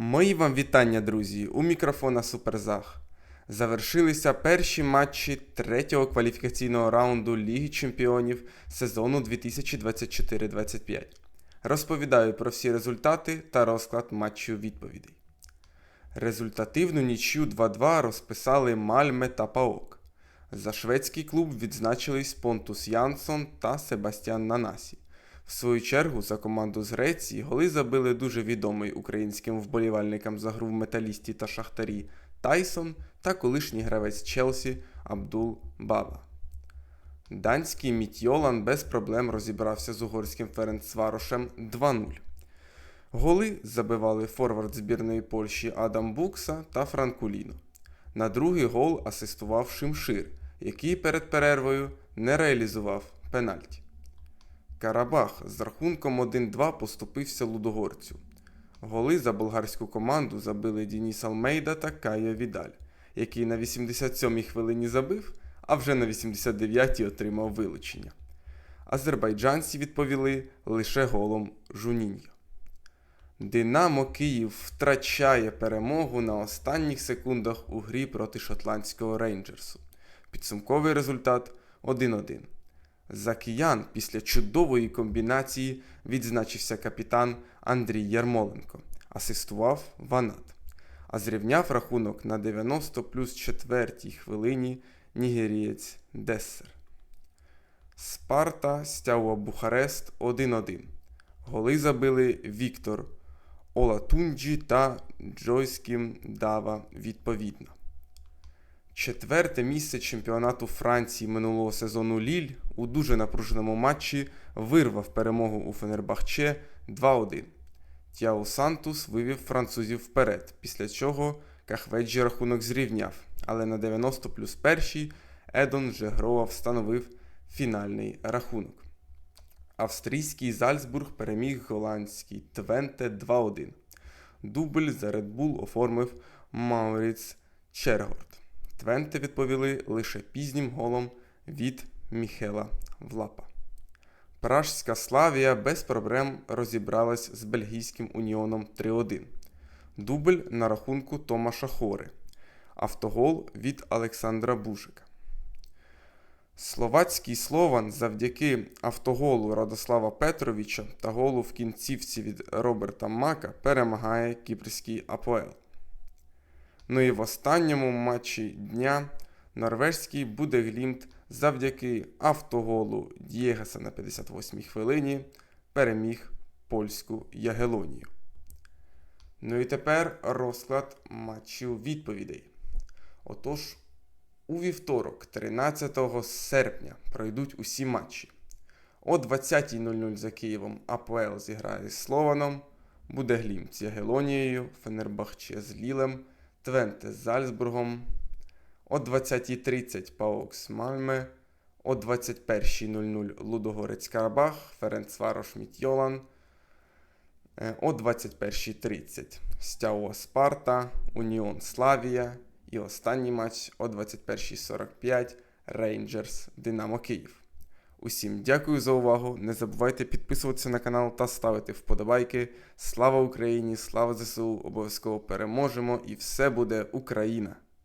Мої вам вітання, друзі! У мікрофона Суперзах. Завершилися перші матчі третього кваліфікаційного раунду Ліги Чемпіонів сезону 2024-25. Розповідаю про всі результати та розклад матчів відповідей. Результативну нічю 2-2 розписали Мальме та Паок. За шведський клуб відзначились Понтус Янсон та Себастьян Нанасі. В свою чергу за команду з Греції голи забили дуже відомий українським вболівальникам за гру в металісті та шахтарі Тайсон та колишній гравець Челсі Абдул Баба. Данський Мітьолан без проблем розібрався з угорським Ференцварошем 2-0. Голи забивали форвард збірної Польщі Адам Букса та Франкуліно. На другий гол асистував Шимшир, який перед перервою не реалізував пенальті. Карабах з рахунком 1-2 поступився Лудогорцю. Голи за болгарську команду забили Дініс Алмейда та Кайо Відаль, який на 87-й хвилині забив, а вже на 89-й отримав вилучення. Азербайджанці відповіли лише голом Жуніньо. Динамо Київ втрачає перемогу на останніх секундах у грі проти шотландського рейнджерсу. Підсумковий результат 1-1. За киян після чудової комбінації відзначився капітан Андрій Ярмоленко, асистував Ванат, а зрівняв рахунок на 90 плюс 4 хвилині нігерієць Дессер. Спарта стяуа Бухарест 1-1. Голи забили Віктор Олатунджі та Джойським Дава відповідно. Четверте місце чемпіонату Франції минулого сезону Ліль у дуже напруженому матчі вирвав перемогу у Фенербахче 2-1. Тяо Сантус вивів французів вперед, після чого Кахведжі рахунок зрівняв, але на 90 плюс першій Едон Жегрова встановив фінальний рахунок. Австрійський Зальцбург переміг голландський Твенте 2-1. Дубль за Red Bull оформив Мауріц Чергорд. Твенте відповіли лише пізнім голом від Міхела Влапа. Пражська Славія без проблем розібралась з бельгійським уніоном 3-1. Дубль на рахунку Томаша Хори. Автогол від Олександра Бужика. Словацький Слован завдяки автоголу Радослава Петровича та голу в кінцівці від Роберта Мака перемагає кіпрський АПОЕЛ. Ну і в останньому матчі дня норвежський Будеглімт завдяки автоголу Дєгаса на 58-й хвилині переміг польську Ягелонію. Ну і тепер розклад матчів відповідей. Отож, у вівторок, 13 серпня, пройдуть усі матчі. О 20.00 за Києвом АПЛ зіграє з Слованом, Будеглімт з Ягелонією, Фенербахче з Лілем. Твенте з Зальцбургом, о 20.30 Паок з Мальме, о 21.00 Лудогорець Карабах, Ференцварош Мітьолан, о 21.30 Стяуа Спарта, Уніон Славія і останній матч о 21.45 Рейнджерс Динамо Київ. Усім дякую за увагу. Не забувайте підписуватися на канал та ставити вподобайки. Слава Україні! Слава ЗСУ! Обов'язково переможемо і все буде Україна!